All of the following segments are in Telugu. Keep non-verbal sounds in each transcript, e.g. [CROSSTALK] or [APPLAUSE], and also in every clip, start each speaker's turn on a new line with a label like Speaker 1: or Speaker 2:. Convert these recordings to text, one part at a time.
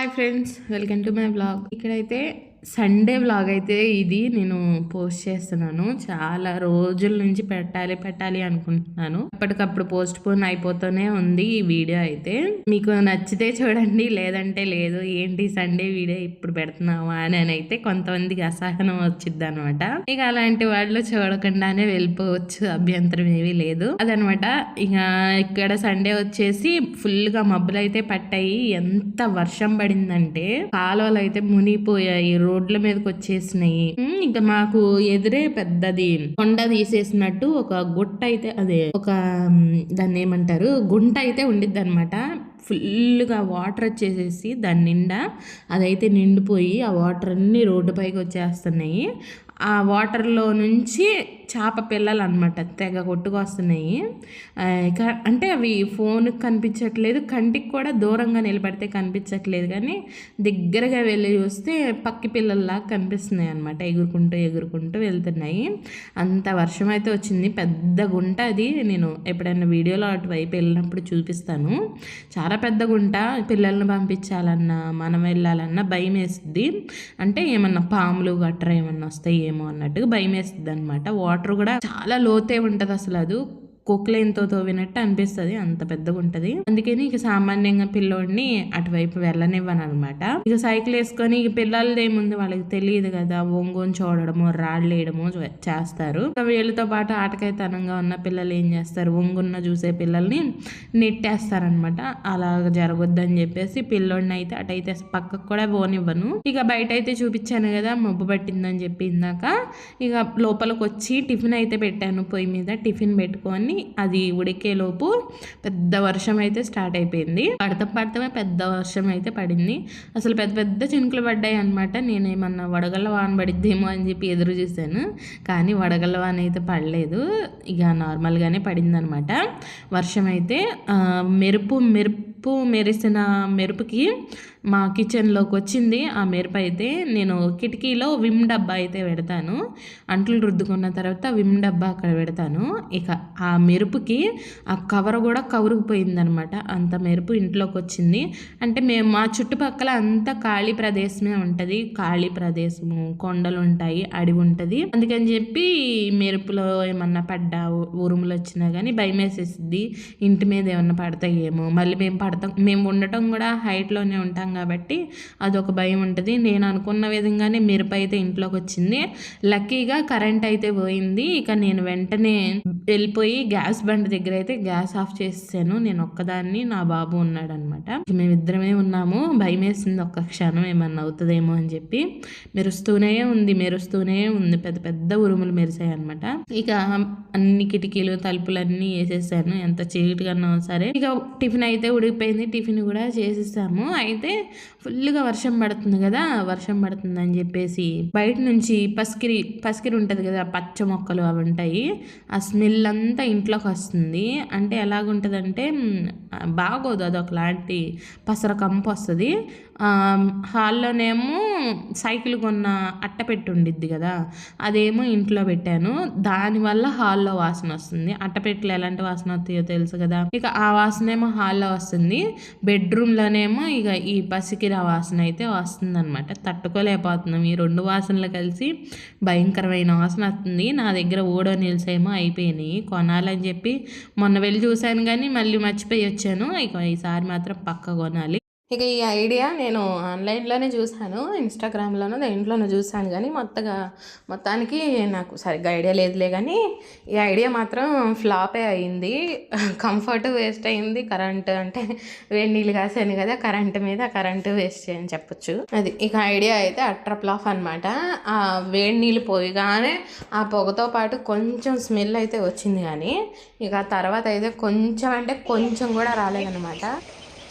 Speaker 1: Hi friends welcome to my blog ఇక్కడైతే సండే వ్లాగ్ అయితే ఇది నేను పోస్ట్ చేస్తున్నాను. చాలా రోజుల నుంచి పెట్టాలి పెట్టాలి అనుకుంటున్నాను. ఎప్పటికప్పుడు పోస్ట్ పోన్ అయిపోతూనే ఉంది ఈ వీడియో అయితే. మీకు నచ్చితే చూడండి లేదంటే లేదు. ఏంటి సండే వీడియో ఇప్పుడు పెడుతున్నావా అని అయితే కొంతమందికి అసహనం వచ్చింది అనమాట ఇక అలాంటి వాళ్ళు చూడకుండానే వెళ్ళిపోవచ్చు. అభ్యంతరం ఏమీ లేదు. అదనమాట ఇక ఇక్కడ సండే వచ్చేసి ఫుల్గా మబ్బులు అయితే పట్టాయి. ఎంత వర్షం పడిందంటే కాలువలు అయితే మునిగిపోయాయి. రోడ్ల మీదకి వచ్చేసినాయి ఇంకా మాకు ఎదురే పెద్దది కొండ తీసేసినట్టు ఒక గుట్ట అయితే అదే ఒక దాన్ని ఏమంటారు గుంట అయితే ఉండిద్ది అనమాట ఫుల్గా వాటర్ వచ్చేసేసి దాని నిండా అదైతే నిండిపోయి ఆ వాటర్ అన్ని రోడ్డు పైకి వచ్చేస్తున్నాయి ఆ వాటర్లో నుంచి చేప పిల్లలు అనమాట తెగ కొట్టుకొస్తున్నాయి. అంటే అవి ఫోన్కి కనిపించట్లేదు కంటికి కూడా దూరంగా నిలబడితే కనిపించట్లేదు కానీ దగ్గరగా వెళ్ళి చూస్తే పక్కి పిల్లల్లా కనిపిస్తున్నాయి అనమాట ఎగురుకుంటూ ఎగురుకుంటూ వెళ్తున్నాయి. అంత వర్షం అయితే వచ్చింది. పెద్ద గుంట అది. నేను ఎప్పుడైనా వీడియోలో అటువైపు వెళ్ళినప్పుడు చూపిస్తాను. చాలా పెద్ద గుంట. పిల్లల్ని పంపించాలన్నా మనం వెళ్ళాలన్నా భయం వేస్తుంది అంటే ఏమన్నా పాములు గట్రా ఏమన్నా వస్తాయి ఏమో అన్నట్టుగా భయం వేస్తుంది అనమాట వాటర్ కూడా చాలా లోతే ఉంటుంది అసలు అది కొక్లైన్తో తోవినట్టు అనిపిస్తుంది. అంత పెద్దగా ఉంటది అందుకని ఇక సామాన్యంగా పిల్లోడిని అటువైపు వెళ్ళనివ్వను అనమాట ఇక సైకిల్ వేసుకొని ఇక పిల్లలది ఏముంది? వాళ్ళకి తెలియదు కదా. ఒంగోని చూడడము రాళ్ళు వేయడము చేస్తారు. వీళ్ళతో పాటు ఆటకాయతనంగా ఉన్న పిల్లలు ఏం చేస్తారు? ఒంగున్న చూసే పిల్లల్ని నెట్టేస్తారనమాట అలా జరగొద్దని చెప్పేసి పిల్లోడిని అయితే అటైతే పక్కకు కూడా పోనివ్వను. ఇక బయట అయితే చూపించాను కదా మబ్బు పట్టిందని చెప్పి ఇందాక. ఇక లోపలికి వచ్చి టిఫిన్ అయితే పెట్టాను. పొయ్యి మీద టిఫిన్ పెట్టుకొని అది ఉడికేలోపు పెద్ద వర్షం అయితే స్టార్ట్ అయిపోయింది. పడత పడతమే పెద్ద వర్షం అయితే పడింది. అసలు పెద్ద పెద్ద చినుకులు పడ్డాయి అనమాట నేనేమన్నా వడగళ్ళ వాన పడిద్దేమో అని చెప్పి ఎదురు చూశాను. కానీ వడగళ్ళ వాన అయితే పడలేదు. ఇక నార్మల్గానే పడింది అనమాట వర్షం అయితే మెరుపు మెరుపు మెరిసిన మెరుపుకి మా కిచెన్లోకి వచ్చింది ఆ మెరుపు అయితే నేను కిటికీలో విమ్ డబ్బా అయితే పెడతాను. అంట్లు రుద్దుకున్న తర్వాత విమ్ డబ్బా అక్కడ పెడతాను. ఇక ఆ మెరుపుకి ఆ కవర్ కూడా కవరుకుపోయిందనమాట అంత మెరుపు ఇంట్లోకి వచ్చింది. అంటే మేము మా చుట్టుపక్కల అంతా ఖాళీ ప్రదేశమే ఉంటుంది. ఖాళీ ప్రదేశము కొండలు ఉంటాయి అడవి ఉంటుంది. అందుకని చెప్పి మెరుపులో ఏమన్నా పడ్డా ఉరుములు వచ్చినా కానీ భయం వేసేసిద్ది. ఇంటి మీద ఏమన్నా పడతాయేమో. మళ్ళీ మేము పడతాం. మేము ఉండటం కూడా హైట్లోనే ఉంటాం కాబట్టి అదొక భయం ఉంటుంది. నేను అనుకున్న విధంగానే మిరప అయితే ఇంట్లోకి వచ్చింది లక్కీగా కరెంట్ అయితే పోయింది. ఇక నేను వెంటనే వెళ్ళిపోయి గ్యాస్ బండ్ దగ్గర అయితే గ్యాస్ ఆఫ్ చేసాను నేను ఒక్కదాన్ని నా బాబు ఉన్నాడు అనమాట మేమిద్దరమే ఉన్నాము. భయం వేసింది ఒక్క క్షణం ఏమన్నా అవుతుందేమో అని చెప్పి. మెరుస్తూనే ఉంది మెరుస్తూనే ఉంది. పెద్ద పెద్ద ఉరుములు మెరిసాయి అనమాట ఇక అన్ని కిటికీలు తలుపులన్నీ వేసేసాను. ఎంత చీకటిగా సరే. ఇక టిఫిన్ అయితే ఉడికిపోయింది. టిఫిన్ కూడా చేసేసాము. అయితే ఫుల్గా వర్షం పడుతుంది కదా వర్షం పడుతుంది అని చెప్పేసి బయట నుంచి పసికిరి పసికిరి ఉంటుంది కదా పచ్చ మొక్కలు అవి ఉంటాయి. ఆ స్మెల్ అంతా ఇంట్లోకి వస్తుంది. అంటే ఎలాగుంటుందంటే బాగోదు అది ఒకలాంటి పసర కంపు వస్తుంది హాల్లోనేమో సైకిల్ కొన్న అట్టపెట్టి ఉండిద్ది కదా అదేమో ఇంట్లో పెట్టాను. దానివల్ల హాల్లో వాసన వస్తుంది. అట్టపెట్టలు ఎలాంటి వాసన వస్తాయో తెలుసు కదా. ఇక ఆ వాసన ఏమో హాల్లో వస్తుంది. బెడ్రూమ్లోనేమో ఇక ఈ పసికిర వాసన అయితే వస్తుంది అనమాట తట్టుకోలేకపోతున్నాం. ఈ రెండు వాసనలు కలిసి భయంకరమైన వాసన వస్తుంది. నా దగ్గర ఓడో నీల్స్ ఏమో అయిపోయినాయి. కొనాలని చెప్పి మొన్న వెళ్ళి చూశాను కానీ మళ్ళీ మర్చిపోయి వచ్చాను. ఇక ఈసారి మాత్రం పక్క కొనాలి. ఇక ఈ ఐడియా నేను ఆన్లైన్లోనే చూశాను ఇన్స్టాగ్రామ్లోనూ దేంట్లోనూ చూశాను కానీ మొత్తగా మొత్తానికి నాకు సరిగ్గా ఐడియా లేదులే కానీ ఈ ఐడియా మాత్రం ఫ్లాపే అయింది. కంఫర్ట్ వేస్ట్ అయింది. కరెంట్ అంటే వేడి నీళ్ళు కాసాను కదా కరెంట్ మీద కరెంట్ వేస్ట్ అని చెప్పొచ్చు. అది ఇక ఐడియా అయితే అట్ర ఫ్లాప్ అనమాట ఆ వేడి నీళ్ళు పోయగానే ఆ పొగతో పాటు కొంచెం స్మెల్ అయితే వచ్చింది కానీ ఇక తర్వాత అయితే కొంచెం అంటే కొంచెం కూడా రాలేదన్నమాట.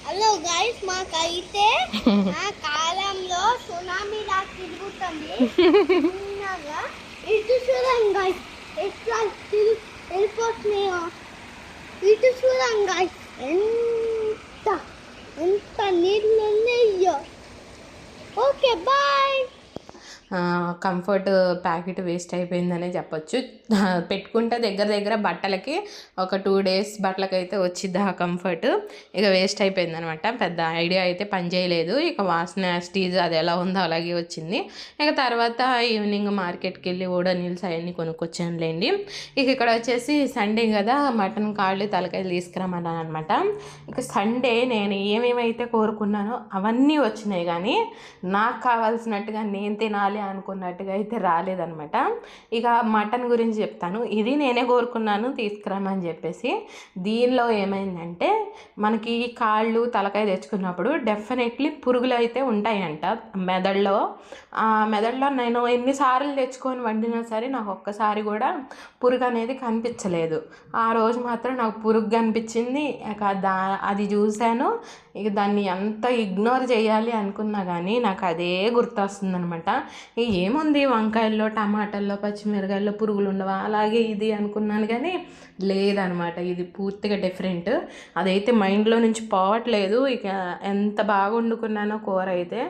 Speaker 2: హలో గైస్ మాకైతే [LAUGHS] ఆ కాలంలో సునామీ లా తిరుగుతుంది. చిన్నగా ఇటు చూడండి గైస్ ఎట్లా వెళ్ళిపోతున్నాయో. ఇటు చూడండి గైస్ ఎంత ఎంత నీళ్ళు ఉన్నాయో. Okay boy
Speaker 1: comfort packet waste అయిపోయిందనే చెప్పొచ్చు. పెట్టుకుంటే దగ్గర దగ్గర బట్టలకి ఒక టూ డేస్ బట్టలకైతే వచ్చింది ఆ కంఫర్ట్ ఇక వేస్ట్ అయిపోయింది అనమాట పెద్ద ఐడియా అయితే పనిచేయలేదు ఇక వాసన స్టీజ్ అది ఎలా ఉందో అలాగే వచ్చింది. ఇక తర్వాత ఈవినింగ్ మార్కెట్కి వెళ్ళి ఓడో నీల్స్ అవన్నీ కొనుక్కొచ్చానులేండి. ఇక ఇక్కడ వచ్చేసి సండే కదా మటన్ కాళ్ళు తలకాయలు తీసుకురమ్మన్నాను అనమాట ఇక సండే నేను ఏమేమైతే కోరుకున్నానో అవన్నీ వచ్చినాయి కానీ నాకు కావాల్సినట్టుగా నేను తినాలి అనుకున్నట్టుగా అయితే రాలేదనమాట ఇక మటన్ గురించి చెప్తాను. ఇది నేనే కోరుకున్నాను తీసుకురామని చెప్పేసి. దీనిలో ఏమైందంటే మనకి కాళ్ళు తలకాయ తెచ్చుకున్నప్పుడు డెఫినెట్లీ పురుగులు అయితే ఉంటాయంట. మెదడులో. ఆ మెదడులో నేను ఎన్నిసార్లు తెచ్చుకొని వండినా సరే నాకు ఒక్కసారి కూడా పురుగు అనేది కనిపించలేదు. ఆ రోజు మాత్రం నాకు పురుగు కనిపించింది. దా అది చూశాను. ఇక దాన్ని ఎంత ఇగ్నోర్ చేయాలి అనుకున్నా కానీ నాకు అదే గుర్తొస్తుంది అనమాట ఏముంది వంకాయల్లో టమాటాల్లో పచ్చిమిరకాయల్లో పురుగులు ఉండవా అలాగే ఇది అనుకున్నాను కానీ లేదనమాట. ఇది పూర్తిగా డిఫరెంట్. అదైతే మైండ్లో నుంచి పోవట్లేదు. ఇక ఎంత బాగా వండుకున్నానో కూర అయితే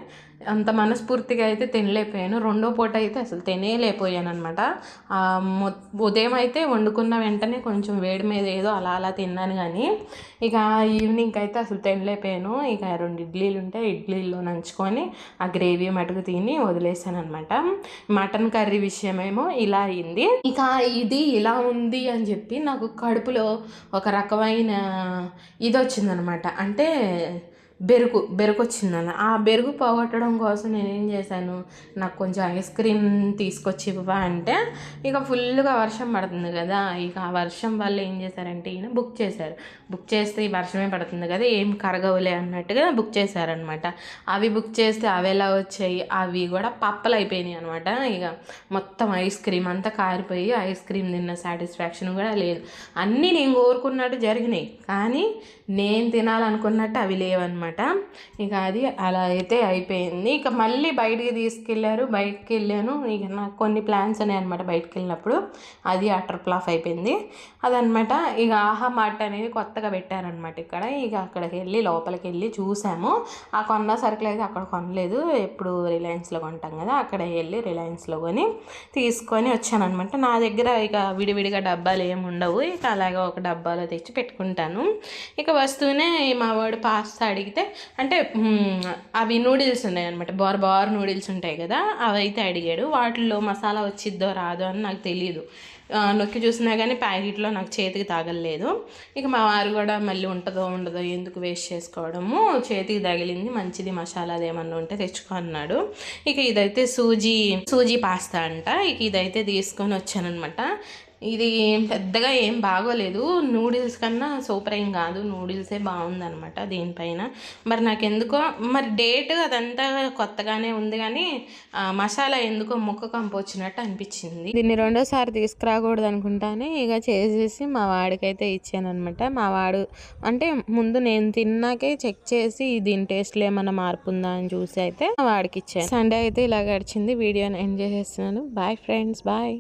Speaker 1: అంత మనస్ఫూర్తిగా అయితే తినలేకపోయాను. రెండో పూట అయితే అసలు తినేలేకపోయాను అనమాట ఉదయం అయితే వండుకున్న వెంటనే కొంచెం వేడి మీద ఏదో అలా అలా తిన్నాను కానీ ఇక ఈవినింగ్ అయితే అసలు తినలేకపోయాను. నేను ఇక రెండు ఇడ్లీలు ఉంటే ఇడ్లీల్లో నంచుకొని ఆ గ్రేవీ మటుకు తిని వదిలేసాను అనమాట మటన్ కర్రీ విషయమేమో ఇలా అయింది. ఇక ఇది ఇలా ఉంది అని చెప్పి నాకు కడుపులో ఒక రకమైన ఇది వచ్చిందనమాట అంటే బెరుకు బెరుకు వచ్చిందన్న ఆ బెరుకు పోగొట్టడం కోసం నేను ఏం చేశాను నాకు కొంచెం ఐస్ క్రీమ్ తీసుకొచ్చి ఇవ్వా అంటే ఇక ఫుల్గా వర్షం పడుతుంది కదా ఇక ఆ వర్షం వల్ల ఏం చేశారంటే ఈయన బుక్ చేశారు. బుక్ చేస్తే ఈ వర్షమే పడుతుంది కదా ఏం కరగవులే అన్నట్టుగా బుక్ చేశారనమాట అవి బుక్ చేస్తే అవి ఎలా వచ్చాయి అవి కూడా పప్పలు అయిపోయినాయి అనమాట ఇక మొత్తం ఐస్ క్రీమ్ అంతా కారిపోయి ఐస్ క్రీమ్ తిన్న సాటిస్ఫాక్షన్ కూడా లేదు. అన్నీ నేను కోరుకున్నట్టు జరిగినాయి. కానీ నేను తినాలనుకున్నట్టు అవి లేవన్నమాట. అనమాట ఇక అది అలా అయితే అయిపోయింది. ఇక మళ్ళీ బయటికి తీసుకెళ్ళారు. బయటికి వెళ్ళాను ఇక నాకు కొన్ని ప్లాన్స్ ఉన్నాయి అనమాట బయటికి వెళ్ళినప్పుడు అది అటర్ ప్లాఫ్ అయిపోయింది. అదనమాట ఇక ఆహా మార్ట్ అనేది కొత్తగా పెట్టారనమాట ఇక్కడ. ఇక అక్కడికి వెళ్ళి లోపలికి వెళ్ళి చూసాము. ఆ కొన్న సరుకులు అయితే అక్కడ కొనలేదు. ఎప్పుడు రిలయన్స్లో కొంటాం కదా అక్కడ వెళ్ళి రిలయన్స్లో కొని తీసుకొని వచ్చానమాట నా దగ్గర ఇక విడివిడిగా డబ్బాలు ఏమి ఉండవు. ఇక అలాగే ఒక డబ్బాలో తెచ్చి పెట్టుకుంటాను. ఇక వస్తూనే మా వాడు పాస్తా అడిగితే అంటే అవి నూడిల్స్ ఉన్నాయి అనమాట బార్ బార్ నూడిల్స్ ఉంటాయి కదా అవి అయితే అడిగాడు. వాటిల్లో మసాలా వచ్చిద్దో రాదో అని నాకు తెలియదు నొక్కి చూసినా కానీ ప్యాకెట్లో నాకు చేతికి తాగలేదు. ఇక మా వారు కూడా మళ్ళీ ఉంటుందో ఉండదో ఎందుకు వేస్ట్ చేసుకోవడము చేతికి తగిలింది మంచిది మసాలా ఏమన్నా ఉంటే తెచ్చుకో అన్నాడు. ఇక ఇదైతే సూజీ సూజీ పాస్తా అంట. ఇక ఇదైతే తీసుకొని వచ్చానమాట ఇది పెద్దగా ఏం బాగోలేదు. నూడిల్స్ కన్నా సూపర్ ఏం కాదు. నూడిల్సే బాగుందనమాట దీనిపైన. మరి నాకు ఎందుకో మరి డేట్ అదంతా కొత్తగానే ఉంది కానీ మసాలా ఎందుకో ముక్క కంపొచ్చినట్టు అనిపించింది. దీన్ని రెండోసారి తీసుకురాకూడదు అనుకుంటానే ఇక చేసేసి మా వాడికైతే ఇచ్చానమాట మా వాడు అంటే ముందు నేను తిన్నాకే చెక్ చేసి దీని టేస్ట్లో ఏమైనా మార్పు ఉందా అని చూసి అయితే మా వాడికి ఇచ్చాను. సండే అయితే ఇలా గడిచింది. వీడియోని ఎంజాయ్ చేస్తున్నాను బాయ్ ఫ్రెండ్స్. బాయ్.